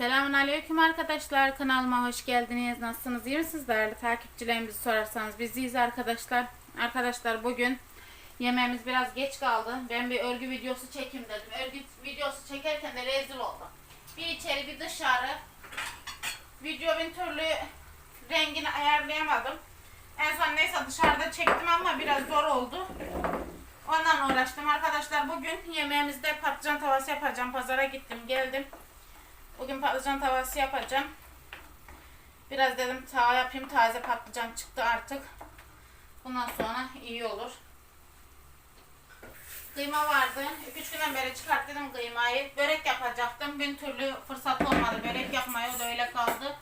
Selamun Aleyküm arkadaşlar. Kanalıma hoş geldiniz. Nasılsınız? İyi misiniz değerli takipçilerimizi sorarsanız biz iyiyiz arkadaşlar. Arkadaşlar bugün yemeğimiz biraz geç kaldı. Ben bir örgü videosu çekeyim dedim. Örgü videosu çekerken de rezil oldum. Bir içeri bir dışarı. Video bir türlü rengini ayarlayamadım. En son neyse dışarıda çektim ama biraz zor oldu. Ondan uğraştım arkadaşlar. Bugün yemeğimizde patlıcan tavası yapacağım. Pazara gittim geldim. Bugün patlıcan tavası yapacağım. Biraz dedim tava yapayım. Taze patlıcan çıktı artık. Bundan sonra iyi olur. Kıyma vardı. 2-3 günden beri çıkarttım kıymayı. Börek yapacaktım. Bir türlü fırsat olmadı. Börek yapmaya o da öyle kaldı.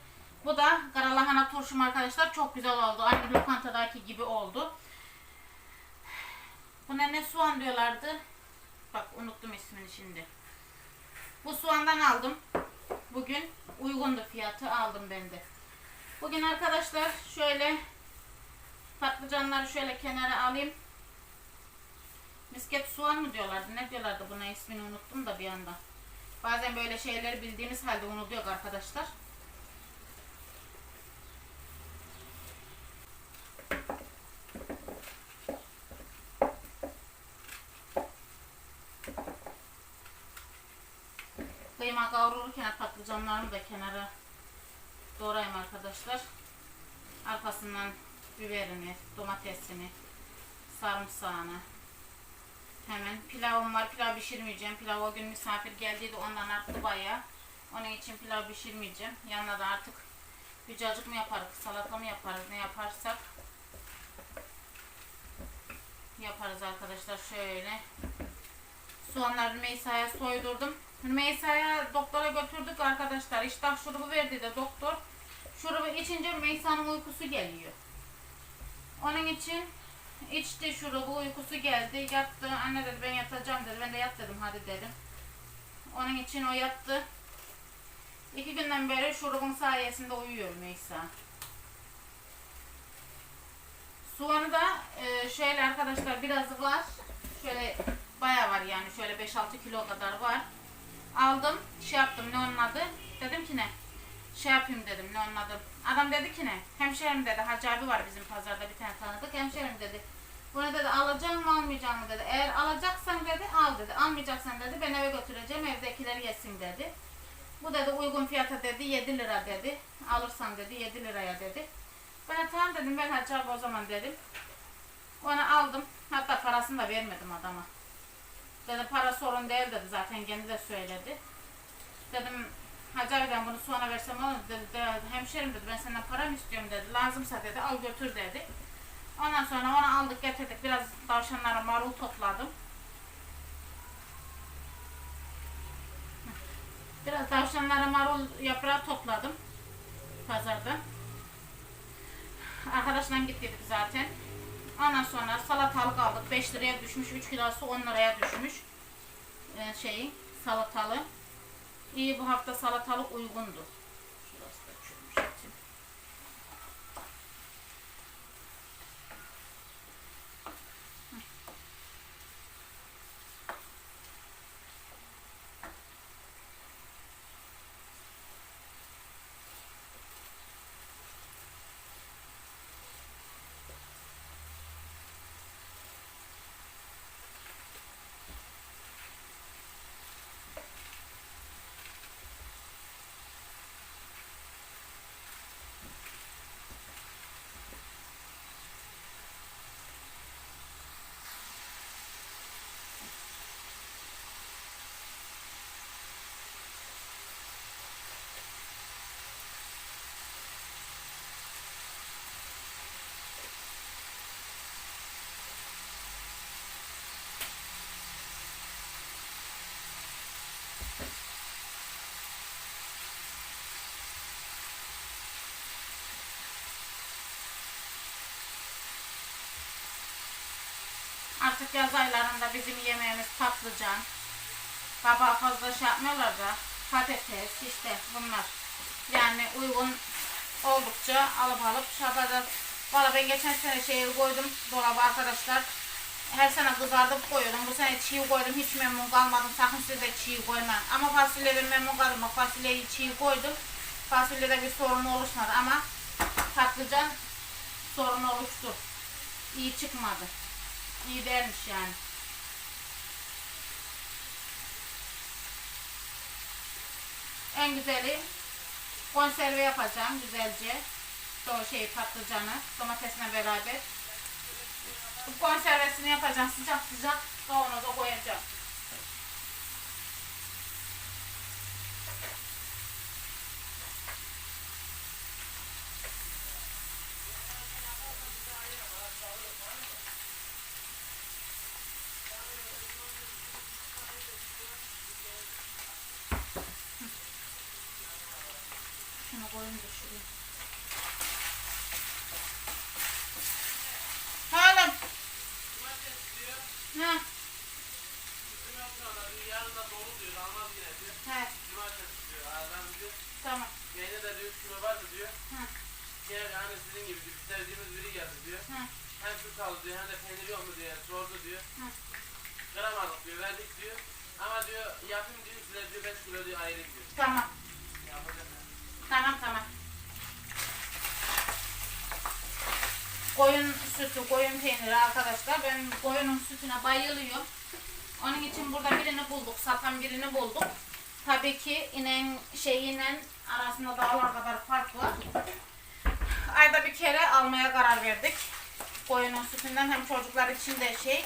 Bu da karalahana turşum arkadaşlar. Çok güzel oldu. Aynı lokantadaki gibi oldu. Buna ne soğan diyorlardı? Bak unuttum ismini şimdi. Bu soğandan aldım. Bugün uygundu fiyatı aldım ben de. Bugün arkadaşlar şöyle patlıcanları şöyle kenara alayım. Misket soğan mı diyorlardı? Ne diyorlardı buna ismini unuttum da bir anda. Bazen böyle şeyleri bildiğimiz halde unutuyor arkadaşlar. Kıyma kavrulurken patlıcanlarımı da kenara doğrayayım arkadaşlar. Arkasından biberini, domatesini, sarımsağını. Hemen pilavım var. Pilav pişirmeyeceğim. Pilav o gün misafir geldiydi. Ondan arttı bayağı. Onun için pilav pişirmeyeceğim. Yanına da artık bir cacık mı yaparız, salata mı yaparız, ne yaparsak yaparız arkadaşlar. Şöyle soğanları Rümeysa'ya soydurdum. Rümeysa'ya doktora götürdük arkadaşlar. İştah şurubu verdi de doktor. Şurubu içince Rümeysa'nın uykusu geliyor. Onun için içti şurubu uykusu geldi. Yattı. Anne dedi ben yatacağım dedi. Ben de yat dedim hadi dedim. Onun için o yattı. İki günden beri şurubun sayesinde uyuyor Rümeysa. Soğanı da e, şöyle arkadaşlar biraz var. Şöyle bayağı var yani şöyle 5-6 kilo kadar var. Aldım şey yaptım ne onun adı. Dedim ki ne? Şey yapayım dedim ne onun adı. Adam dedi ki ne? Hemşerim dedi Hacı abi var bizim pazarda bir tane tanıdık. Hemşerim dedi. Bunu dedi alacağım mı almayacağım mı dedi. Eğer alacaksan dedi al dedi. Almayacaksan dedi ben eve götüreceğim evdekileri yesin dedi. Bu dedi uygun fiyata dedi 7 lira dedi. Alırsan dedi 7 liraya dedi. Ben tamam dedim ben Hacı abi o zaman dedim. Onu aldım. Hatta parasını da vermedim adama. Dedi para sorun değil dedi zaten kendi de söyledi. Dedim abi ben bunu soğana versem olur mu?" dedi. De, hemşerim dedi ben senden para mı istiyorum dedi. Lazımsa dedi al götür dedi. Ondan sonra onu aldık getirdik. Biraz tavşanlara marul topladım. Biraz tavşanlara marul yaprağı topladım. Pazardan. Arkadaşla gittik zaten. Ondan sonra salatalık aldık. 5 liraya düşmüş. 3 kilosu 10 liraya düşmüş. Ee, şeyi salatalı. İyi bu hafta salatalık uygundu. Artık yaz aylarında bizim yemeğimiz patlıcan. Baba fazla şey yapmıyorlar da patates işte bunlar. Yani uygun oldukça alıp alıp yapacağız. Valla ben geçen sene şeyi koydum dolaba arkadaşlar. her sene kızartıp koyuyordum. Bu sene çiğ koydum. Hiç memnun kalmadım. Sakın siz de çiğ koymayın. Ama fasulyeden memnun kaldım. Fasulyeyi çiğ koydum. Fasulyede bir sorun oluşmadı ama patlıcan sorun oluştu. İyi çıkmadı. İyi değilmiş yani. En güzeli konserve yapacağım güzelce. O şey patlıcanı domatesle beraber. Bu konservesini yapacağım sıcak sıcak kavanoza koyacağım. Şunu koyayım da şuraya. Oğlum. Ha, Yarın da dolu diyor, almaz yine diyor. he, Cumartesi diyor, adam diyor. tamam. Yayına da diyor, kilo var mı diyor. Ha, Şey, hani sizin gibi diyor, sevdiğimiz biri geldi diyor. ha, Hem şu kaldı diyor, hem de peynir yok mu diye sordu diyor. ha. Kıramadık diyor, verdik diyor. Ama diyor, yapayım diyor, size diyor, 5 kilo diyor, ayırayım diyor. Tamam, Yapacağım yani. Tamam, tamam. Koyun sütü, koyun peyniri arkadaşlar. Ben koyunun sütüne bayılıyorum. Onun için burada birini bulduk, satan birini bulduk. Tabii ki inen şeyiyle arasında dağlar kadar fark var. Ayda bir kere almaya karar verdik. Koyunun sütünden hem çocuklar için de şey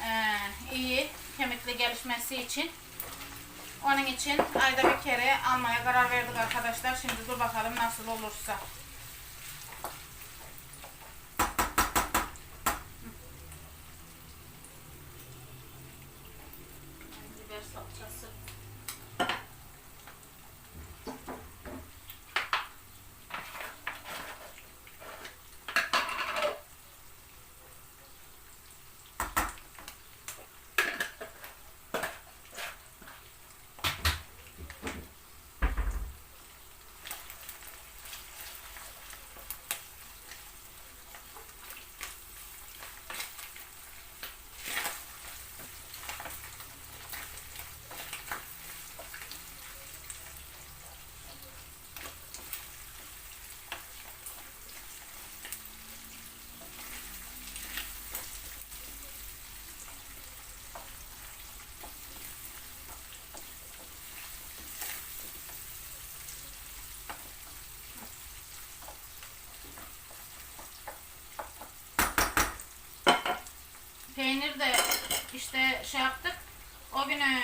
eee, iyi kemikli gelişmesi için. Onun için ayda bir kere almaya karar verdik arkadaşlar. Şimdi dur bakalım nasıl olursa. Biber salçası. Peynir de işte şey yaptık. O günü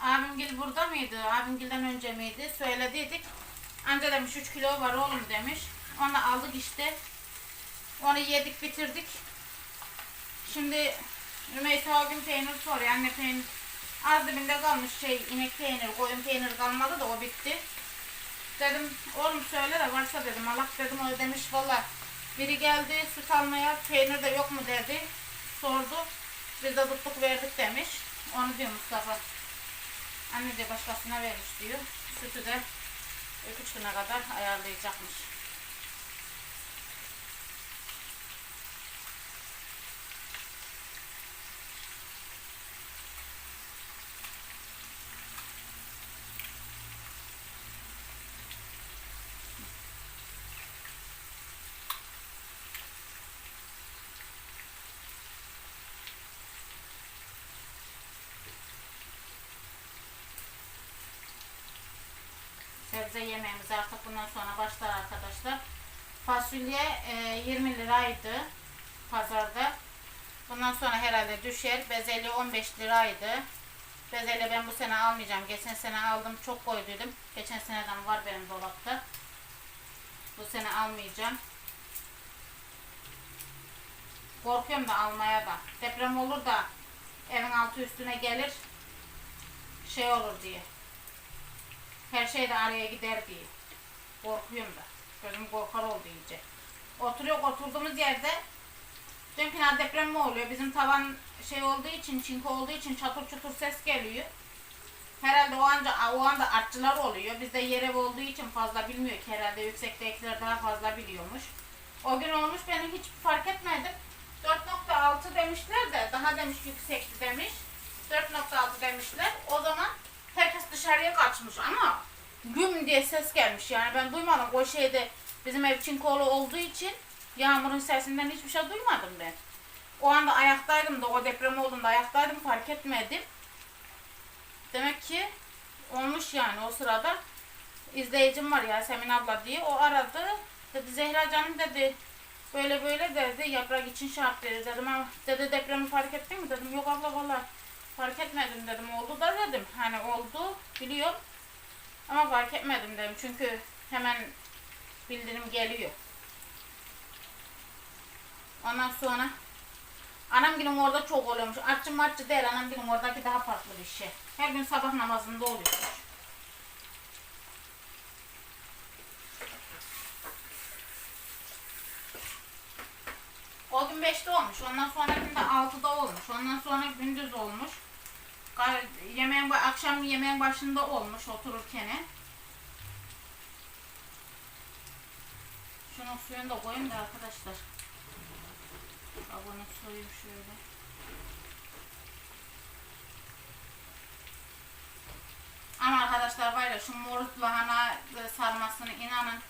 abimgil burada mıydı? Abimgilden önce miydi? Söylediydik. Anca demiş 3 kilo var oğlum demiş. Onu aldık işte. Onu yedik bitirdik. Şimdi Rümeysa o gün peynir soruyor. Anne peynir az dibinde kalmış şey inek peynir, koyun peynir kalmadı da o bitti. Dedim oğlum söyle de varsa dedim alak dedim o demiş valla biri geldi süt almaya peynir de yok mu dedi sordu biz de tuttuk verdik demiş onu diyor Mustafa anne de başkasına vermiş diyor sütü de 3 güne kadar ayarlayacakmış. Bundan sonra başlar arkadaşlar. Fasulye e, 20 liraydı pazarda. Bundan sonra herhalde düşer. Bezelye 15 liraydı. Bezelye ben bu sene almayacağım. Geçen sene aldım çok koyduydum. Geçen seneden var benim dolapta. Bu sene almayacağım. Korkuyorum da almaya da. Deprem olur da evin altı üstüne gelir. Şey olur diye. Her şey de araya gider diye. Korkuyorum da. Gözüm korkar oldu iyice. Oturuyor oturduğumuz yerde dün final deprem mi oluyor? Bizim tavan şey olduğu için, çinko olduğu için çatır çutur ses geliyor. Herhalde o anda o anda artçılar oluyor. Bizde yer olduğu için fazla bilmiyor ki herhalde yüksektekiler daha fazla biliyormuş. O gün olmuş benim hiç fark etmedim. 4.6 demişler de daha demiş yüksekti demiş. 4.6 demişler. O zaman herkes dışarıya kaçmış ama güm diye ses gelmiş. Yani ben duymadım. O şeyde bizim ev çinkolu olduğu için yağmurun sesinden hiçbir şey duymadım ben. O anda ayaktaydım da o deprem olduğunda ayaktaydım fark etmedim. Demek ki olmuş yani o sırada izleyicim var Yasemin abla diye o aradı. Dedi Zehra canım dedi böyle böyle dedi yaprak için şart dedi dedim dedi depremi fark ettin mi dedim yok abla valla fark etmedim dedim oldu da dedim hani oldu biliyorum ama fark etmedim dedim çünkü hemen bildirim geliyor. Ondan sonra anam günüm orada çok oluyormuş. Artçı martçı değil anam günüm oradaki daha farklı bir şey. Her gün sabah namazında oluyormuş. O gün 5'te olmuş. Ondan sonra günde 6'da olmuş. Ondan sonra gündüz olmuş. Yemeğin, akşam yemeğin başında olmuş otururken. Şunun suyunu da koyayım da arkadaşlar. Abone suyum şöyle. Ama arkadaşlar var ya şu morut lahana sarmasını inanın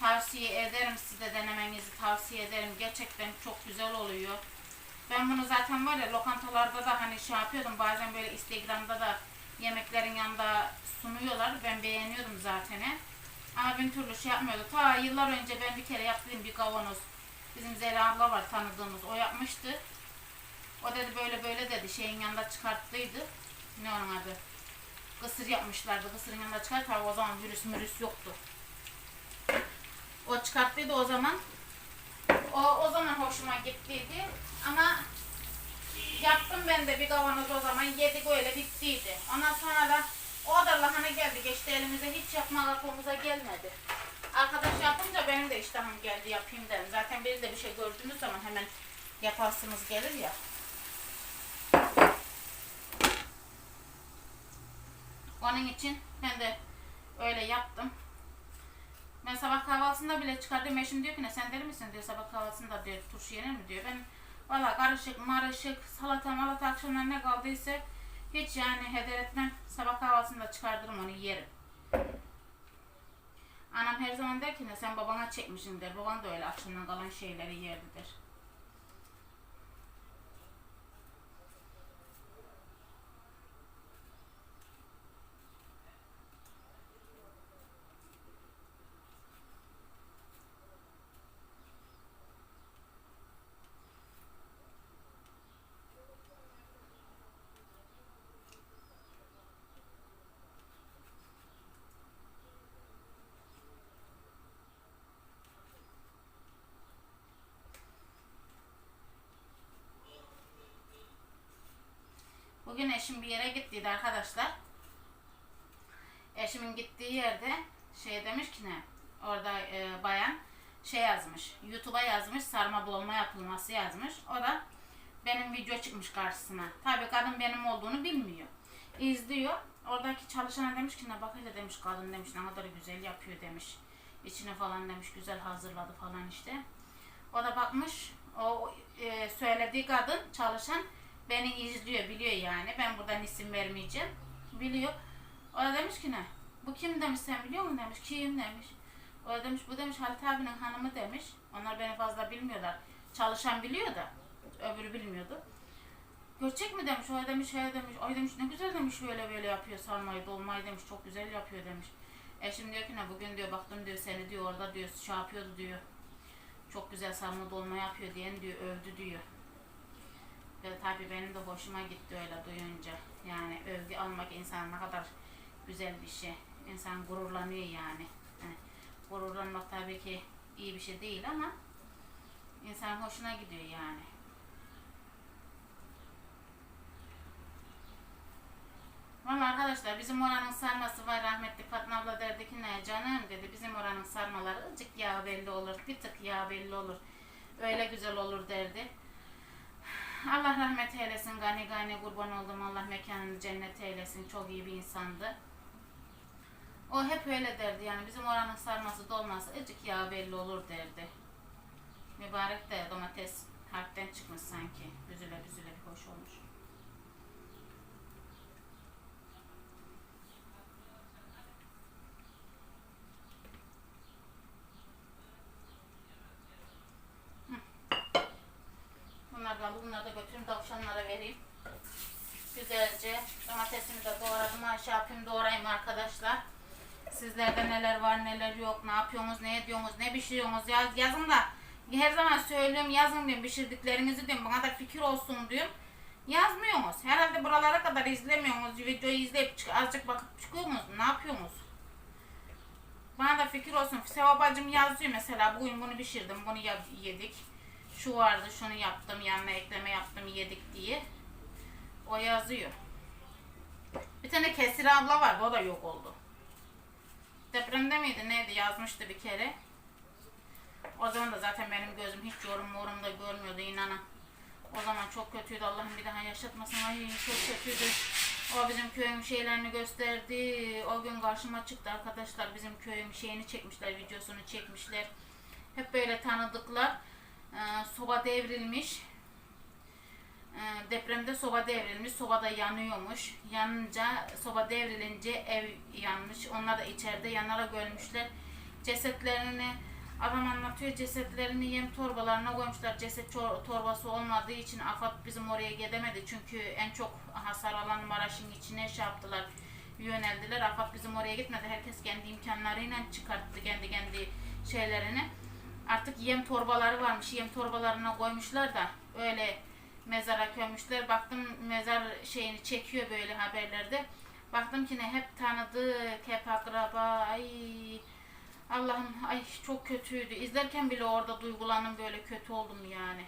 tavsiye ederim size denemenizi tavsiye ederim. Gerçekten çok güzel oluyor. Ben bunu zaten var ya lokantalarda da hani şey yapıyordum bazen böyle Instagram'da da yemeklerin yanında sunuyorlar. Ben beğeniyordum zaten. Ama bir türlü şey yapmıyordu. Ta yıllar önce ben bir kere yaptığım bir kavanoz. Bizim Zeliha abla var tanıdığımız. O yapmıştı. O dedi böyle böyle dedi. Şeyin yanında çıkarttıydı. Ne onun adı? Kısır yapmışlardı. Kısırın yanında çıkart. Tabii o zaman virüs mürüs yoktu. O çıkarttıydı o zaman. O, o zaman hoşuma gittiydi. Ama yaptım ben de bir kavanoz o zaman. Yedik öyle bittiydi. Ondan sonra da o da lahana geldi. Geçti elimize hiç yapmak aklımıza gelmedi. Arkadaş yapınca benim de iştahım geldi yapayım dedim. Zaten biri de bir şey gördüğünüz zaman hemen yaparsınız gelir ya. Onun için ben de öyle yaptım. Ben sabah kahvaltısında bile çıkardım. Eşim diyor ki ne sen deli misin diyor sabah kahvaltısında diyor turşu yenir mi diyor. Ben valla karışık marışık salata malata akşamlar ne kaldıysa hiç yani heder etmem. Sabah kahvaltısında çıkartırım onu yerim. Anam her zaman der ki ne sen babana çekmişsin der. Baban da öyle akşamdan kalan şeyleri yerdi der. Bugün eşim bir yere gittiydi arkadaşlar. Eşimin gittiği yerde şey demiş ki ne? Orada e, bayan şey yazmış. YouTube'a yazmış sarma dolma yapılması yazmış. O da benim video çıkmış karşısına. Tabii kadın benim olduğunu bilmiyor. İzliyor. Oradaki çalışana demiş ki ne bak hele demiş kadın demiş ne kadar güzel yapıyor demiş. İçine falan demiş güzel hazırladı falan işte. O da bakmış o e, söylediği kadın çalışan beni izliyor biliyor yani. Ben buradan isim vermeyeceğim. Biliyor. O da demiş ki ne? Bu kim demiş sen biliyor musun demiş. Kim demiş. O da demiş bu demiş Halit abinin hanımı demiş. Onlar beni fazla bilmiyorlar. Çalışan biliyor da öbürü bilmiyordu. Görecek mi demiş. O demiş he demiş. Ay demiş ne güzel demiş böyle böyle yapıyor sarmayı dolmayı demiş. Çok güzel yapıyor demiş. Eşim diyor ki ne bugün diyor baktım diyor seni diyor orada diyor şey yapıyordu diyor. Çok güzel sarma dolma yapıyor diyen diyor övdü diyor. Ve tabii benim de hoşuma gitti öyle duyunca. Yani övgü almak insan ne kadar güzel bir şey. İnsan gururlanıyor yani. yani gururlanmak tabii ki iyi bir şey değil ama insan hoşuna gidiyor yani. Valla arkadaşlar bizim oranın sarması var rahmetli Fatma abla derdi ki ne canım dedi bizim oranın sarmaları ıcık yağ belli olur bir tık yağ belli olur öyle güzel olur derdi. Allah rahmet eylesin gani gani kurban oldum Allah mekanını cennet eylesin çok iyi bir insandı. O hep öyle derdi yani bizim oranın sarması dolması ıcık yağ belli olur derdi. Mübarek de domates Harpten çıkmış sanki. Büzüle büzüle bir hoş olmuş. Hı. Bunlar kaldı. Bunları da götüreyim tavşanlara vereyim. Güzelce domatesimi de doğradım. Ayşe yapayım doğrayayım arkadaşlar. Sizlerde neler var neler yok, ne yapıyorsunuz, ne ediyorsunuz, ne pişiriyorsunuz yaz, yazın da her zaman söylüyorum yazın diyorum pişirdiklerinizi diyorum bana da fikir olsun diyorum. Yazmıyorsunuz. Herhalde buralara kadar izlemiyorsunuz. Videoyu izleyip azıcık bakıp çıkıyorsunuz. Ne yapıyorsunuz? Bana da fikir olsun. Seva bacım yazıyor mesela bugün bunu pişirdim, bunu yedik. Şu vardı, şunu yaptım, yanına ekleme yaptım, yedik diye. O yazıyor. Bir tane Kesir abla var, o da yok oldu. Depremde miydi neydi yazmıştı bir kere. O zaman da zaten benim gözüm hiç yorum morum da görmüyordu inanın. O zaman çok kötüydü Allah'ım bir daha yaşatmasın. Ay çok kötüydü. O bizim köyün şeylerini gösterdi. O gün karşıma çıktı arkadaşlar. Bizim köyün şeyini çekmişler, videosunu çekmişler. Hep böyle tanıdıklar. Ee, soba devrilmiş. Ee, depremde soba devrilmiş. Soba da yanıyormuş. Yanınca soba devrilince ev yanmış. Onlar da içeride yanarak ölmüşler. Cesetlerini adam anlatıyor. Cesetlerini yem torbalarına koymuşlar. Ceset torbası olmadığı için AFAD bizim oraya gidemedi. Çünkü en çok hasar alan Maraş'ın içine şey yaptılar. Yöneldiler. AFAD bizim oraya gitmedi. Herkes kendi imkanlarıyla çıkarttı kendi kendi şeylerini. Artık yem torbaları varmış. Yem torbalarına koymuşlar da öyle mezara gömmüşler. Baktım mezar şeyini çekiyor böyle haberlerde. Baktım ki ne hep tanıdık, hep akraba. Ay Allah'ım ay çok kötüydü. İzlerken bile orada duygulandım böyle kötü oldum yani.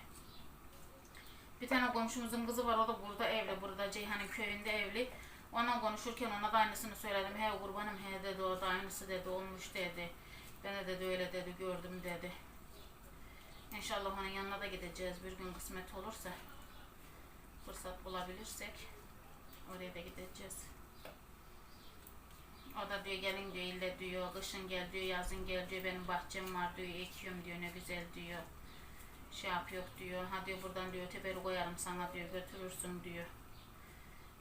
Bir tane komşumuzun kızı var o da burada evli. Burada Ceyhan'ın köyünde evli. Ona konuşurken ona da aynısını söyledim. He kurbanım he dedi o da aynısı dedi olmuş dedi. Ben de dedi öyle dedi gördüm dedi. İnşallah onun yanına da gideceğiz bir gün kısmet olursa. Fırsat bulabilirsek oraya da gideceğiz. O da diyor gelin diyor ille diyor kışın gel diyor yazın gel diyor benim bahçem var diyor ekiyorum diyor ne güzel diyor. Şey yapıyor diyor ha diyor buradan diyor teberi koyarım sana diyor götürürsün diyor.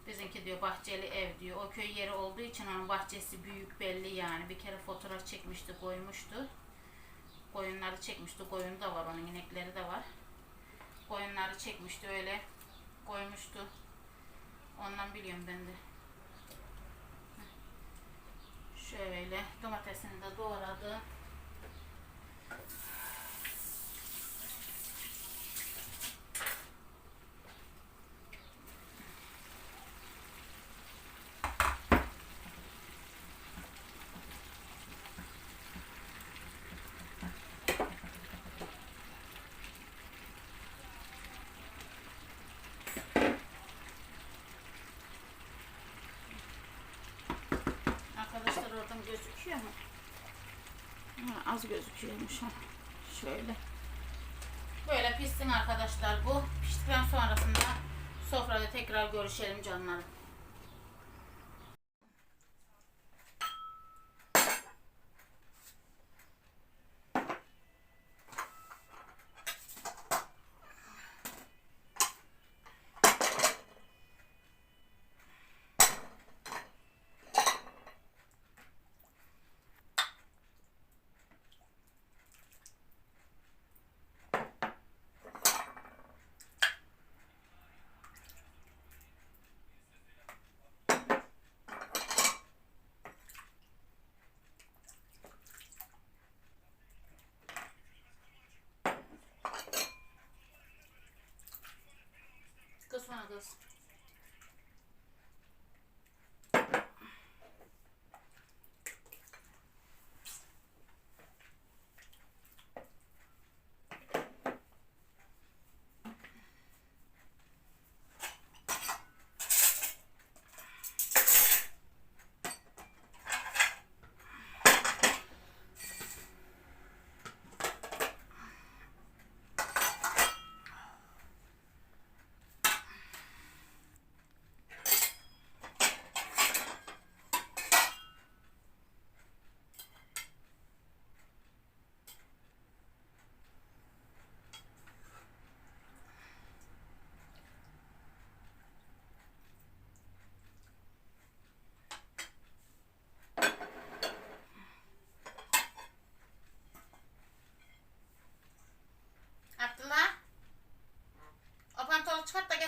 Bizimki diyor bahçeli ev diyor. O köy yeri olduğu için onun bahçesi büyük belli yani. Bir kere fotoğraf çekmişti koymuştu. Koyunları çekmişti. Koyun da var onun inekleri de var. Koyunları çekmişti öyle koymuştu. Ondan biliyorum ben de. Şöyle domatesini de doğradım. Arkadaşlar oradan gözüküyor mu? Ha, az gözüküyormuş. Şöyle. Böyle pişsin arkadaşlar bu. Piştikten sonrasında sofrada tekrar görüşelim canlarım. this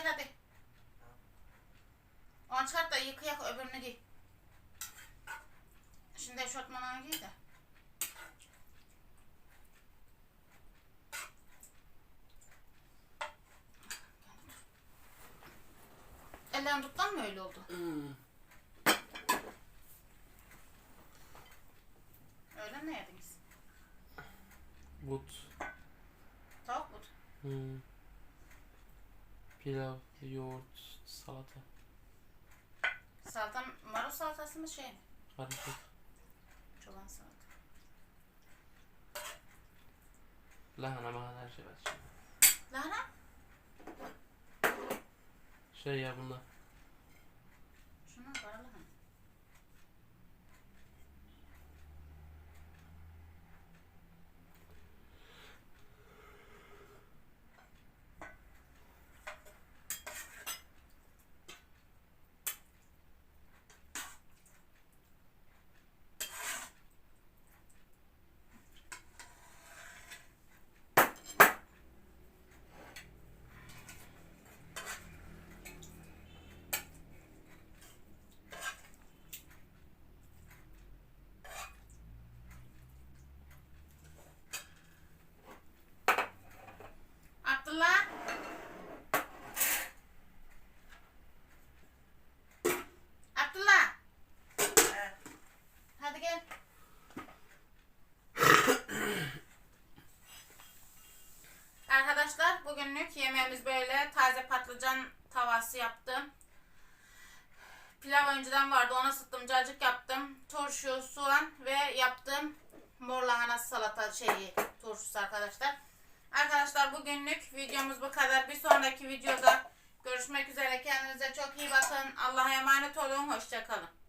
gel hadi. Onu çıkart da yıkayak öbürünü giy. Şimdi eşortmanını giy de. Ellerini tuttan mı öyle oldu? Hmm. Pilav, yoğurt, salata. Salata, marul salatası mı şey mi? Karışık. Çoban salata. Lahana mahana her şey var içinde. Lahana? Şey ya bunlar. Şuna kara lahana. Abdullah. Abdullah. Hadi gel. Arkadaşlar bugünlük yemeğimiz böyle taze patlıcan tavası yaptım. Pilav önceden vardı ona sıktım cacık yaptım. Turşu, soğan ve yaptım mor lahana salata şeyi turşusu arkadaşlar. Arkadaşlar bugünlük videomuz bu kadar. Bir sonraki videoda görüşmek üzere. Kendinize çok iyi bakın. Allah'a emanet olun. Hoşçakalın.